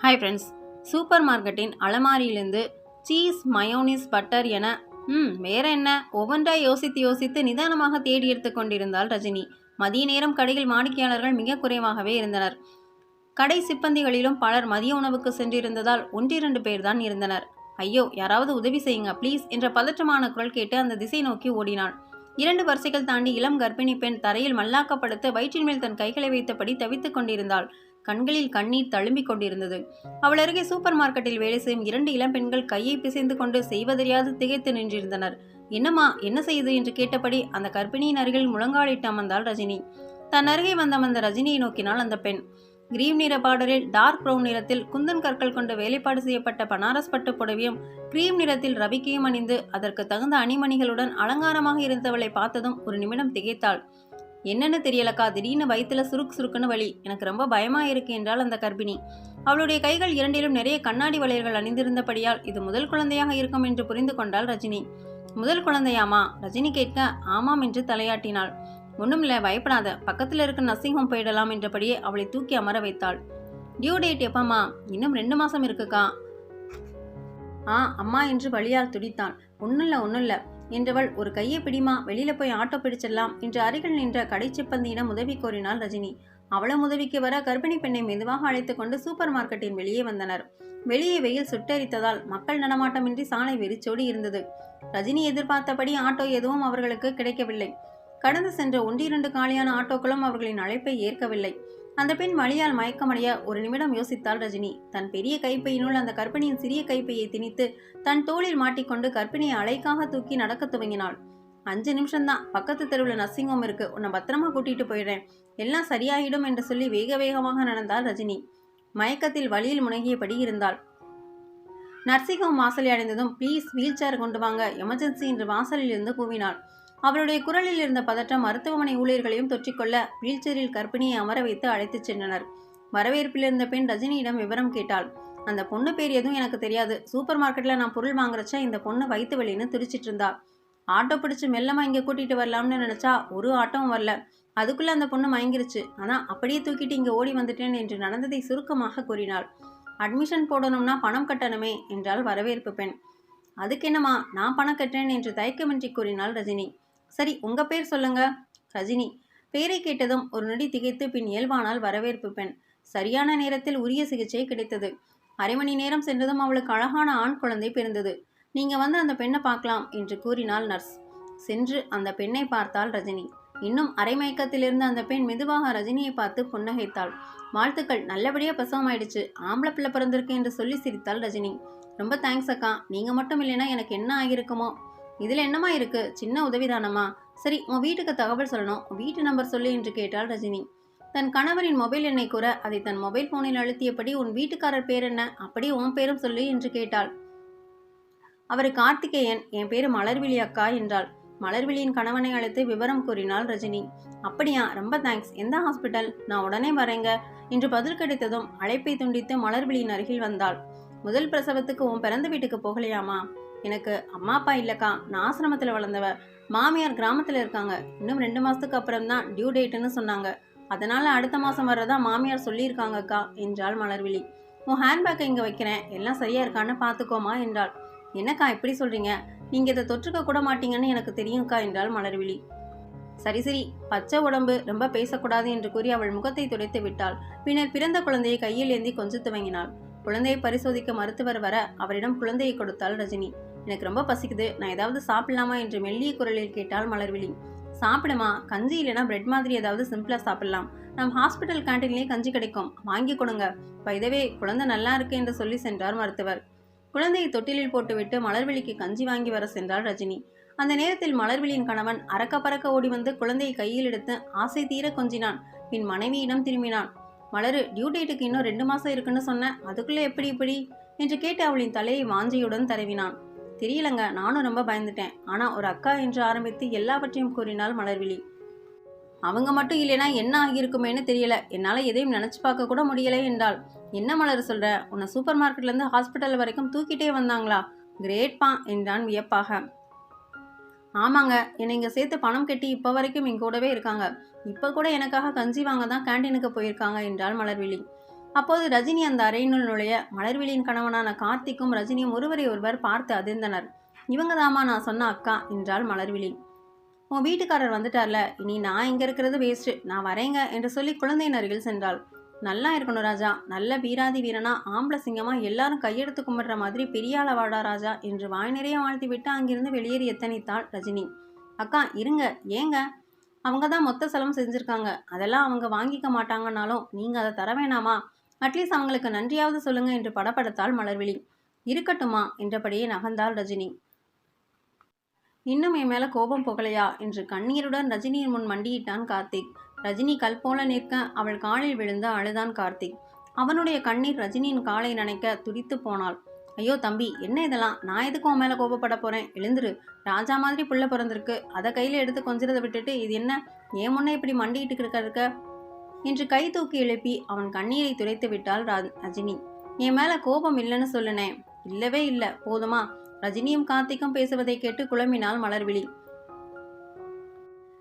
Hi friends super மார்க்கெட்டின் அலமாரியிலிருந்து cheese mayonnaise butter என ம் வேற என்ன? ஒவ்வொன்றா யோசித்து யோசித்து நிதானமாக தேடி எடுத்து கொண்டிருந்தாள் ரஜினி. மதிய நேரம் கடையில் வாடிக்கையாளர்கள் மிக குறைவாகவே இருந்தனர். கடை சிப்பந்திகளிலும் பலர் மதிய உணவுக்கு சென்றிருந்ததால் ஒன்றிரண்டு பேர்தான் இருந்தனர். ஐயோ யாராவது உதவி செய்யுங்க ப்ளீஸ் என்ற பதற்றமான குரல் கேட்டு அந்த திசை நோக்கி ஓடினாள். இரண்டு வரிசைகள் தாண்டி இளம் கர்ப்பிணி பெண் தரையில் மல்லாக்கப்படுத்த வயிற்றின் மேல் தன் கைகளை வைத்தபடி தவித்துக் கொண்டிருந்தாள். கண்களில் கண்ணீர் தழும்பிக் கொண்டிருந்தது. அவள் அருகே சூப்பர் மார்க்கெட்டில் வேலை செய்யும் இரண்டு இளம் பெண்கள் கையை பிசைந்து கொண்டு செய்வதறியாது திகைத்து நின்றிருந்தனர். என்னம்மா என்ன செய்யுது? என்று கேட்டபடி அந்த கர்ப்பிணியின் அருகில் முழங்காலிட்டு அமர்ந்தாள் ரஜினி. தன் அருகே வந்த அந்த ரஜினியை நோக்கினாள் அந்த பெண். கிரீம் நிற பார்டரில் டார்க் ப்ரௌன் நிறத்தில் குந்தன் கற்கள் கொண்டு வேலைப்பாடு செய்யப்பட்ட பனாரஸ் பட்டு புடவையும் கிரீம் நிறத்தில் ரவிக்கையும் அணிந்து அதற்கு தகுந்த அணிமணிகளுடன் அலங்காரமாக இருந்தவளை பார்த்ததும் ஒரு நிமிடம் திகைத்தாள். என்னென்னு தெரியலக்கா திடீர்னு வயிற்றுல சுருக்கு சுருக்குன்னு வலி. எனக்கு ரொம்ப பயமாக இருக்கு என்றால் அந்த கர்ப்பிணி. அவளுடைய கைகள் இரண்டிலும் நிறைய கண்ணாடி வளையல்கள் அணிந்திருந்தபடியால் இது முதல் குழந்தையாக இருக்கும் என்று புரிந்து கொண்டாள் ரஜினி. முதல் குழந்தையாமா? ரஜினி கேட்க ஆமாம் என்று தலையாட்டினாள். ஒண்ணுமில்ல பயப்படாத. பக்கத்தில் இருக்க நர்சிங் ஹோம் போயிடலாம் என்றபடியே அவளை தூக்கி அமர வைத்தாள். டியூ டேட் எப்பம்மா? இன்னும் ரெண்டு மாதம் இருக்குக்கா. ஆ அம்மா என்று வழியால் துடித்தான் ஒன்னுல்ல ஒன்னுல்ல என்றவள் ஒரு கையை பிடிமா? வெளியில போய் ஆட்டோ பிடிச்சிடலாம் என்று அருகில் நின்ற கடை சிப்பந்தியிடம் உதவி கோரினாள் ரஜினி. அவளும் உதவிக்கு வர கர்ப்பிணி பெண்ணை மெதுவாக அழைத்து கொண்டு சூப்பர் மார்க்கெட்டின் வெளியே வந்தனர். வெளியே வெயில் சுட்டரித்ததால் மக்கள் நடமாட்டமின்றி சாலை வெறிச்சோடி இருந்தது. ரஜினி எதிர்பார்த்தபடி ஆட்டோ எதுவும் அவர்களுக்கு கிடைக்கவில்லை. கடந்து சென்ற ஒன்றிரண்டு காலியான ஆட்டோக்களும் அவர்களின் அழைப்பை ஏற்கவில்லை. அந்த பெண் வழியால் மயக்கமடைய ஒரு நிமிடம் யோசித்தாள் ரஜினி. தன் பெரிய கைப்பையினுள் அந்த கர்ப்பிணியின் சிறிய கைப்பையை திணித்து தன் தோளில் மாட்டிக்கொண்டு கற்பிணியை அலைக்காக தூக்கி நடக்க துவங்கினாள். அஞ்சு நிமிஷம்தான். பக்கத்து தெருவில் நர்சிங் ஹோம் இருக்கு. உன்னை பத்திரமா கூட்டிட்டு போயிடுறேன். எல்லாம் சரியாயிடும் என்று சொல்லி வேக வேகமாக நடந்தாள் ரஜினி. மயக்கத்தில் வழியில் முனகியபடி இருந்தாள். நர்சிங் ஹோம் வாசலை அடைந்ததும் ப்ளீஸ் வீல் சேர் கொண்டு வாங்க. எமர்ஜென்சி என்று வாசலில் இருந்து கூவினாள். அவளுடைய குரலில் இருந்த பதற்றம் மருத்துவமனை ஊழியர்களையும் தொற்றிக்கொள்ள வீல்சேரில் கர்ப்பிணியை அமர வைத்து அழைத்துச் சென்றனர். வரவேற்பில் இருந்த பெண் ரஜினியிடம் விவரம் கேட்டாள். அந்த பொண்ணு பேர் எதுவும் எனக்கு தெரியாது. சூப்பர் மார்க்கெட்ல நான் பொருள் வாங்குறச்ச இந்த பொண்ணு வயிற்று வலின்னு துடிச்சிட்டு இருந்தா. ஆட்டோ பிடிச்சு மெல்லமா இங்க கூட்டிட்டு வரலாம்னு நினைச்சா ஒரு ஆட்டோவும் வரல. அதுக்குள்ள அந்த பொண்ணு மயங்கிருச்சு. ஆனா அப்படியே தூக்கிட்டு இங்க ஓடி வந்துட்டேன் என்று நடந்ததை சுருக்கமாக கூறினாள். அட்மிஷன் போடணும்னா பணம் கட்டணுமே என்றால் வரவேற்பு பெண். அதுக்கு என்னம்மா? நான் பணம் கட்டுறேன் என்று தயக்கமின்றி கூறினாள் ரஜினி. சரி உங்க பேர் சொல்லுங்க. ரஜினி. பேரை கேட்டதும் ஒரு நொடி திகைத்து பின் இயல்பானால் வரவேற்பு பெண். சரியான நேரத்தில் உரிய சிகிச்சை கிடைத்தது. அரை மணி நேரம் சென்றதும் அவளுக்கு அழகான ஆண் குழந்தை பிறந்தது. நீங்க வந்து அந்த பெண்ணை பார்க்கலாம் என்று கூறினாள் நர்ஸ். சென்று அந்த பெண்ணை பார்த்தாள் ரஜினி. இன்னும் அரை மயக்கத்திலிருந்து அந்த பெண் மெதுவாக ரஜினியை பார்த்து புன்னகைத்தாள். வாழ்த்துக்கள். நல்லபடியாக பிரசவம் ஆயிடுச்சு. ஆம்பளை பிள்ளை பிறந்திருக்கு என்று சொல்லி சிரித்தாள் ரஜினி. ரொம்ப தேங்க்ஸ் அக்கா. நீங்கள் மட்டும் இல்லைன்னா எனக்கு என்ன ஆகியிருக்குமோ? இதில் என்னமா இருக்குது சின்ன உதவிதானம்மா? சரி உன் வீட்டுக்கு தகவல் சொல்லணும். வீட்டு நம்பர் சொல்லு என்று கேட்டாள் ரஜினி. தன் கணவரின் மொபைல் எண்ணை கூற அதை தன் மொபைல் போனில் அழுத்தியபடி உன் வீட்டுக்காரர் பேர் என்ன? அப்படி உன் பேரும் சொல்லு என்று கேட்டாள். அவர் கார்த்திகேயன். என் பேர் மலர்விழி அக்கா என்றாள். மலர்விழியின் கணவனை அழைத்து விவரம் கூறினாள் ரஜினி. அப்படியா? ரொம்ப தேங்க்ஸ் எந்த ஹாஸ்பிட்டல் நான் உடனே வரேங்க என்று பதில் கிடைத்ததும் அழைப்பை துண்டித்து மலர்விழியின் அருகில் வந்தாள். முதல் பிரசவத்துக்கு உன் பிறந்த வீட்டுக்கு போகலையாமா எனக்கு அம்மா அப்பா இல்லைக்கா. நான் ஆசிரமத்தில் வளர்ந்தவ. மாமியார் கிராமத்தில் இருக்காங்க. இன்னும் ரெண்டு மாதத்துக்கு அப்புறம் தான் டியூ டேட்டுன்னு சொன்னாங்க. அதனால் அடுத்த மாதம் வர்றதா மாமியார் சொல்லியிருக்காங்கக்கா என்றாள் மலர்விழி. உன் ஹேண்ட்பேக்கை இங்கே வைக்கிறேன். எல்லாம் சரியாக இருக்கான்னு பார்த்துக்கோமா என்றாள். என்னக்கா இப்படி சொல்கிறீங்க நீங்கள் இதை தொற்றுக்க கூட மாட்டீங்கன்னு எனக்கு தெரியும்க்கா என்றாள் மலர்விழி. சரி சரி. பச்சை உடம்பு ரொம்ப பேசக்கூடாது என்று கூறி அவள் முகத்தை துடைத்து விட்டாள். பின்னர் பிறந்த குழந்தையை கையில் ஏந்தி கொஞ்சம் துவங்கினாள். குழந்தையை பரிசோதிக்க மருத்துவர் வர அவரிடம் குழந்தையை கொடுத்தாள் ரஜினி. எனக்கு ரொம்ப பசிக்குது. நான் ஏதாவது சாப்பிடலாமா என்று மெல்லிய குரலில் கேட்டாள் மலர்விழி. சாப்பிடுமா? கஞ்சி இல்லைனா பிரெட் மாதிரி ஏதாவது சிம்பிளாக சாப்பிடலாம். நம் ஹாஸ்பிட்டல் கேண்டீன்லேயே கஞ்சி கிடைக்கும். வாங்கி கொடுங்க. பைதவே குழந்தை நல்லா இருக்கு என்று சொல்லி சென்றார் மருத்துவர். குழந்தையை தொட்டிலில் போட்டுவிட்டு மலர்விழிக்கு கஞ்சி வாங்கி வர சென்றாள் ரஜினி. அந்த நேரத்தில் மலர்விழியின் கணவன் அறக்க பறக்க ஓடி வந்து குழந்தையை கையில் எடுத்து ஆசை தீர கொஞ்சினான். பின் மனைவியிடம் திரும்பினான். மலரு டியூ டேட்டுக்கு இன்னும் ரெண்டு மாசம் இருக்குன்னு சொன்னேன் அதுக்குள்ளே எப்படி இப்படி? என்று கேட்டு அவளின் தலையை வாஞ்சையுடன் தரவினான் தெரியலங்க நானும் ரொம்ப பயந்துட்டேன். ஆனால் ஒரு அக்கா என்று ஆரம்பித்து எல்லாவற்றையும் கூறினாள் மலர்விழி. அவங்க மட்டும் இல்லைனா என்ன ஆகியிருக்குமேன்னு தெரியல. என்னால் எதையும் நினச்சி பார்க்க கூட முடியலை என்றாள். என்ன மலர் சொல்கிற உன்னை சூப்பர் மார்க்கெட்லேருந்து ஹாஸ்பிட்டல் வரைக்கும் தூக்கிட்டே வந்தாங்களா? கிரேட்பா என்றான் வியப்பாக. ஆமாங்க என்னை இங்கே சேர்த்து பணம் கட்டி இப்போ வரைக்கும் என் கூடவே இருக்காங்க. இப்போ கூட எனக்காக கஞ்சி வாங்க தான் கேண்டீனுக்கு போயிருக்காங்க என்றாள் மலர்விழி. அப்போது ரஜினி அந்த அறையினுள் நுழைய மலர்விழியின் கணவனான கார்த்திக்கும் ரஜினியும் ஒருவரை ஒருவர் பார்த்து அதிர்ந்தனர். இவங்க தாமா நான் சொன்ன அக்கா என்றாள் மலர்விழி. உன் வீட்டுக்காரர் வந்துட்டார்ல இனி நான் இங்கே இருக்கிறது வேஸ்ட்டு நான் வரேங்க என்று சொல்லி குழந்தையின் அருகில் சென்றாள். நல்லா இருக்கணும் ராஜா நல்ல வீராதி வீரனா ஆம்பளை சிங்கமா எல்லாரும் கையெடுத்து கும்பிடுற மாதிரி பெரிய வாடா ராஜா என்று வாய் நிறைய வாழ்த்தி விட்டு அங்கிருந்து வெளியேறி எத்தனைத்தாள் ரஜினி. அக்கா இருங்க ஏங்க? அவங்க தான் மொத்த செலவும் செஞ்சுருக்காங்க. அதெல்லாம் அவங்க வாங்கிக்க மாட்டாங்கன்னாலும் நீங்கள் அதை தர வேணாமா? அட்லீஸ்ட் அவங்களுக்கு நன்றியாவது சொல்லுங்க என்று படப்படுத்தாள் மலர்விழி இருக்கட்டுமா? என்றபடியே நகர்ந்தாள் ரஜினி. இன்னும் என் மேலே கோபம் புகழையா என்று கண்ணீருடன் ரஜினியின் முன் மண்டியிட்டான் கார்த்திக். ரஜினி கல் போல நிற்க அவள் காலில் விழுந்து அழுதான் கார்த்திக். அவனுடைய கண்ணீர் ரஜினியின் காலை நனைக்க துடித்து போனாள். ஐயோ தம்பி என்ன இதெல்லாம்? நான் எதுக்கு உன் மேலே கோபப்பட போகிறேன் எழுந்துரு. ராஜா மாதிரி புள்ள பிறந்திருக்கு. அதை கையில் எடுத்து கொஞ்சிறதை விட்டுட்டு இது என்ன? ஏன் முன்னே இப்படி மண்டிக்கிட்டு இருக்க இருக்க? என்று கை தூக்கி எழுப்பி அவன் கண்ணீரை துடைத்து விட்டாள் ரா- ரஜினி. என் மேல கோபம் இல்லைன்னு சொல்லுனேன் இல்லவே இல்லை. போதுமா? ரஜினியும் கார்த்திக்கும் பேசுவதை கேட்டு குழம்பினாள் மலர்விழி.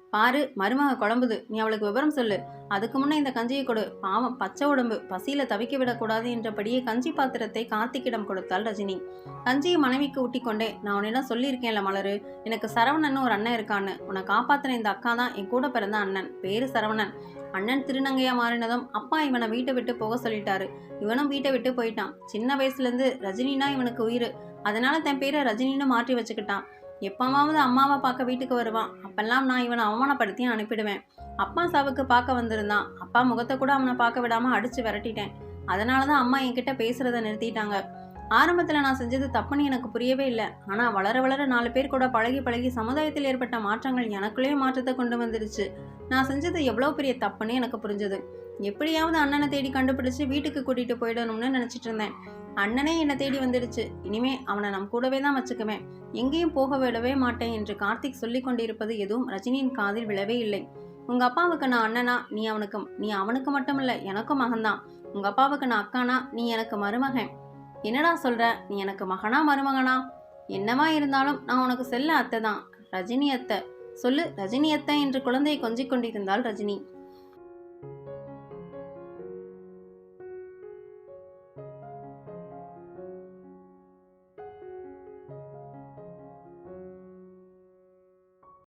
பாரு மருமக குழம்புது. நீ அவளுக்கு விவரம் சொல்லு. அதுக்கு முன்னே இந்த கஞ்சியை கொடு. பாவம் பச்சை உடம்பு. பசியில தவிக்க விடக்கூடாது என்றபடியே கஞ்சி பாத்திரத்தை கார்த்திக்கிடம் கொடுத்தாள் ரஜினி. கஞ்சியை மனைவிக்கு ஊட்டிக்கொண்டே. நான் உன்னிடம் சொல்லியிருக்கேன்ல மலரு. எனக்கு சரவணன் ஒரு அண்ணன் இருக்கான்னு. உன்னை காப்பாத்தின இந்த அக்கா தான் என் கூட பிறந்த அண்ணன். பேரு சரவணன். அண்ணன் திருநங்கையா மாறினதும் அப்பா இவனை வீட்டை விட்டு போக சொல்லிட்டாரு. இவனும் வீட்டை விட்டு போயிட்டான். சின்ன வயசுலேருந்து ரஜினினா இவனுக்கு உயிர். அதனால தன் பேரை ரஜினின்னு மாற்றி வச்சுக்கிட்டான். எப்பமாவது அம்மாவை பார்க்க வீட்டுக்கு வருவான். அப்பெல்லாம் நான் இவனை அவமானப்படுத்தி அனுப்பிடுவேன். அப்பா சாவுக்கு பார்க்க வந்திருந்தான். அப்பா முகத்தை கூட அவனை பார்க்க விடாம அடிச்சு விரட்டிட்டேன். அதனால தான் அம்மா என்கிட்ட பேசுகிறத நிறுத்திட்டாங்க. ஆரம்பத்தில் நான் செஞ்சது தப்புன்னு எனக்கு புரியவே இல்லை. ஆனால் வளர வளர நாலு பேர் கூட பழகி பழகி சமுதாயத்தில் ஏற்பட்ட மாற்றங்கள் எனக்குள்ளேயே மாற்றத்தை கொண்டு வந்துருச்சு. நான் செஞ்சது எவ்வளோ பெரிய தப்புன்னு எனக்கு புரிஞ்சது. எப்படியாவது அண்ணனை தேடி கண்டுபிடிச்சு வீட்டுக்கு கூட்டிகிட்டு போயிடணும்னு நினச்சிட்டு இருந்தேன். அண்ணனே என்னை தேடி வந்துடுச்சு. இனிமே அவனை நம் கூடவே தான் வச்சுக்குவேன். எங்கேயும் போக விடவே மாட்டேன் என்று கார்த்திக் சொல்லிக் கொண்டிருப்பது எதுவும் ரஜினியின் காதில் விழவே இல்லை. உங்கள் அப்பாவுக்கு நான் அண்ணனா? நீ அவனுக்கும் நீ அவனுக்கு மட்டும் இல்லை எனக்கும் மகன்தான். உங்கள் அப்பாவுக்கு நான் அக்கானா? நீ எனக்கு மருமகன். என்னடா சொல்கிற நீ எனக்கு மகனா மருமகனா? என்னவா இருந்தாலும் நான் உனக்கு செல்ல அத்தை தான் ரஜினி அத்தை. சொல்லு ரஜினி அத்தை என்று குழந்தையை கொஞ்சிக் கொண்டிருந்தாள் ரஜினி.